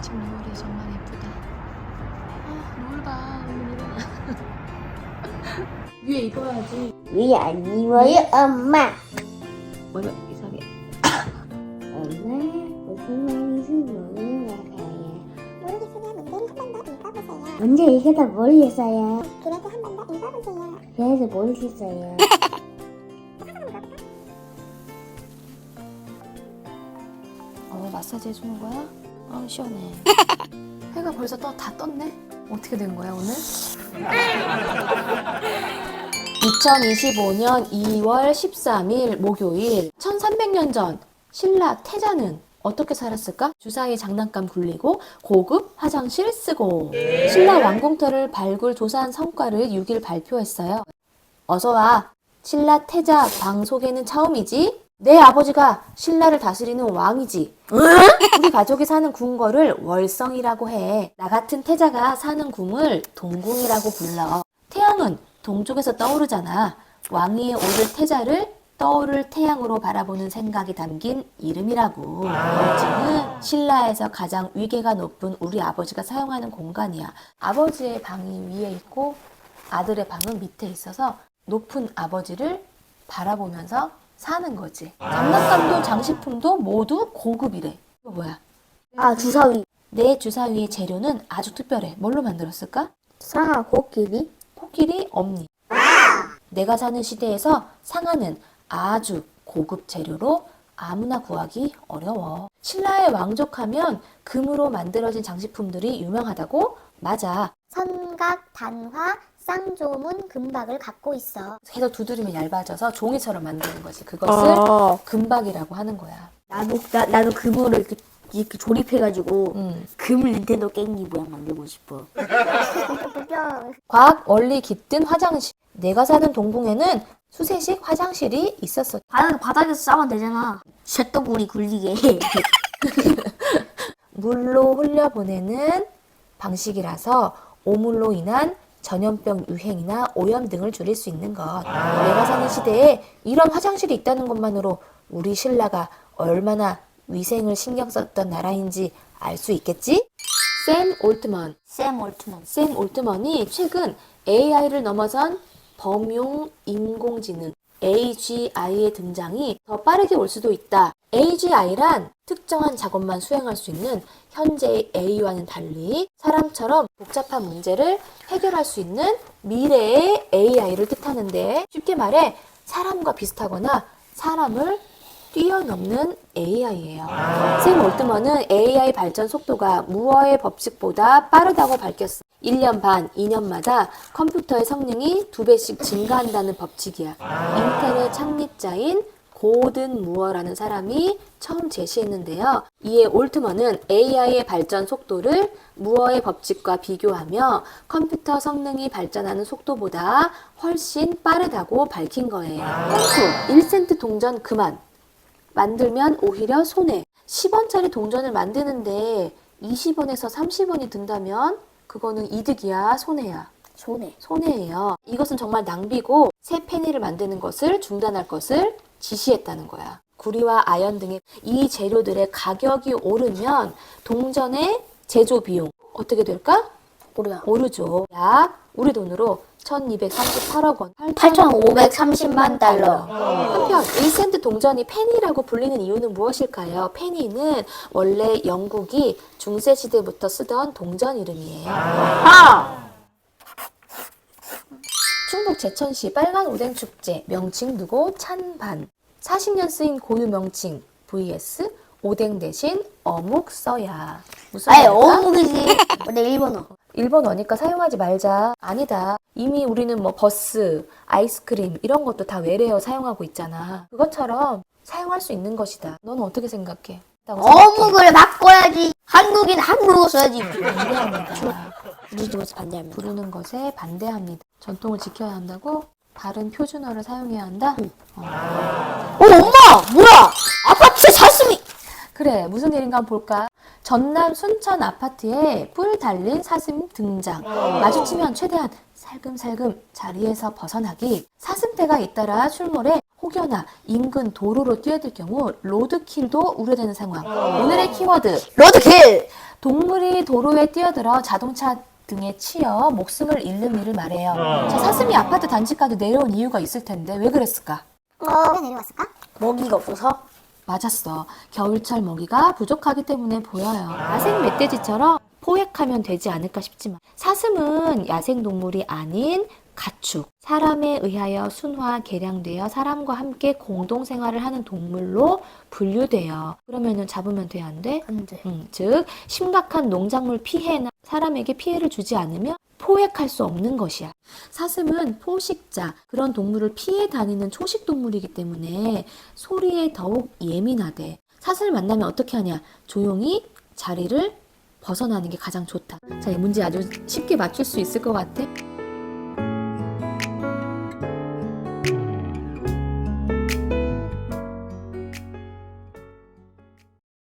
아침 노을이 정말 예쁘다. 아, 노을 봐. 얼른 일어나. 위에 입어야지. 위 아니워요 엄마 머리가 이상해. 엄마 무슨 말인지 모르겠어요 모르겠으면 문제를 한 번 더 읽어보세요. 언제 이거다 모르겠어요 그래도 한 번 더 읽어보세요. 그래서 모르겠어요 어, 마사지 해주는 거야? 아, 시원해. 해가 벌써 떠, 다 떴네? 어떻게 된 거야, 오늘? 2025년 2월 13일 목요일 1300년 전 신라 태자는 어떻게 살았을까? 주사위 장난감 굴리고 고급 화장실 쓰고 신라 왕궁터를 발굴 조사한 성과를 6일 발표했어요. 어서 와. 신라 태자 방 속에는 처음이지? 내 아버지가 신라를 다스리는 왕이지. 우리 가족이 사는 궁궐을 월성이라고 해. 나 같은 태자가 사는 궁을 동궁이라고 불러. 태양은 동쪽에서 떠오르잖아. 왕위에 오를 태자를 떠오를 태양으로 바라보는 생각이 담긴 이름이라고. 월지는 신라에서 가장 위계가 높은 우리 아버지가 사용하는 공간이야. 아버지의 방이 위에 있고 아들의 방은 밑에 있어서 높은 아버지를 바라보면서 사는 거지. 장난감도 장식품도 모두 고급이래. 이거 뭐야? 아 주사위 내 주사위의 재료는 아주 특별해. 뭘로 만들었을까? 상하 코끼리 코끼리 엄니. 내가 사는 시대에서 상아는 아주 고급 재료로 아무나 구하기 어려워. 신라의 왕족하면 금으로 만들어진 장식품들이 유명하다고? 맞아. 선각, 단화, 쌍조문, 금박을 갖고 있어. 해서 두드리면 얇아져서 종이처럼 만드는 거지. 그것을 어 금박이라고 하는 거야. 나도 나, 나도 금으로 이렇게 이렇게 조립해가지고 음. 금을 닌텐도 게임기 모양 만들고 싶어 과학 원리 깃든 화장실. 내가 사는 동궁에는 수세식 화장실이 있었어. 바닥 바닥에서 싸면 되잖아 쇳덩구리 굴리게 물로 흘려보내는 방식이라서 오물로 인한 전염병 유행이나 오염 등을 줄일 수 있는 것. 내가 사는 시대에 이런 화장실이 있다는 것만으로 우리 신라가 얼마나 위생을 신경 썼던 나라인지 알 수 있겠지? 샘 올트먼. 샘 올트먼 샘 올트먼이 최근 AI를 넘어선 범용 인공지능 AGI의 등장이 더 빠르게 올 수도 있다. AGI란 특정한 작업만 수행할 수 있는 현재의 A와는 달리 사람처럼 복잡한 문제를 해결할 수 있는 미래의 AI를 뜻하는데 쉽게 말해 사람과 비슷하거나 사람을 뛰어넘는 AI예요. 샘 올트먼은 AI 발전 속도가 무어의 법칙보다 빠르다고 밝혔어. 1년 반, 2년마다 컴퓨터의 성능이 두 배씩 증가한다는 법칙이야. 인텔의 창립자인 고든 무어라는 사람이 처음 제시했는데요. 이에 올트먼은 AI의 발전 속도를 무어의 법칙과 비교하며 컴퓨터 성능이 발전하는 속도보다 훨씬 빠르다고 밝힌 거예요. 땡큐! 1센트 동전 그만! 만들면 오히려 손해. 10원짜리 동전을 만드는데 20원에서 30원이 든다면 그거는 이득이야, 손해야. 손해 손해예요. 이것은 정말 낭비고 새 페니를 만드는 것을 중단할 것을 지시했다는 거야. 구리와 아연 등의 이 재료들의 가격이 오르면 동전의 제조 비용 어떻게 될까? 몰라 오르죠. 약 우리 돈으로 1238억 원. 8,530만 달러 한편 1센트 동전이 페니라고 불리는 이유는 무엇일까요? 페니는 원래 영국이 중세 시대부터 쓰던 동전 이름이에요. 아 충북 제천시 빨간 오뎅 축제 명칭 두고 찬반 40년 쓰인 고유 명칭 vs 오뎅 대신 어묵 써야 무슨 아니 말일까? 어묵이지 근데 일본어 일본어니까 사용하지 말자. 아니다. 이미 우리는 뭐 버스, 아이스크림 이런 것도 다 외래어 사용하고 있잖아. 그것처럼 사용할 수 있는 것이다. 넌 어떻게 생각해? 라고 생각해. 어묵을 바꿔야지 한국인 한국어 써야지 반대합니다. 우리 집에서 반대합니다 부르는 것에 반대합니다. 전통을 지켜야 한다고? 바른 표준어를 사용해야 한다? 어. 어 엄마 뭐야 아파트 사슴이 그래, 무슨 일인가 한번 볼까? 전남 순천 아파트에 뿔 달린 사슴 등장. 마주치면 최대한 살금살금 자리에서 벗어나기. 사슴떼가 잇따라 출몰해 혹여나 인근 도로로 뛰어들 경우 로드킬도 우려되는 상황. 오늘의 키워드 로드킬 동물이 도로에 뛰어들어 자동차 등에 치여 목숨을 잃는 일을 말해요. 자, 사슴이 아파트 단지까지 내려온 이유가 있을 텐데 왜 그랬을까? 어, 왜 내려왔을까? 먹이가 없어서 맞았어. 겨울철 먹이가 부족하기 때문에 보여요. 야생 멧돼지처럼 포획하면 되지 않을까 싶지만 사슴은 야생 동물이 아닌 가축, 사람에 의하여 순화, 개량되어 사람과 함께 공동 생활을 하는 동물로 분류돼요. 그러면은 잡으면 돼, 안 돼? 안 돼 음, 즉 심각한 농작물 피해나 사람에게 피해를 주지 않으면 포획할 수 없는 것이야. 사슴은 포식자, 그런 동물을 피해 다니는 초식 동물이기 때문에 소리에 더욱 예민하대. 사슴을 만나면 어떻게 하냐? 조용히 자리를 벗어나는 게 가장 좋다. 자, 이 문제 아주 쉽게 맞출 수 있을 것 같아.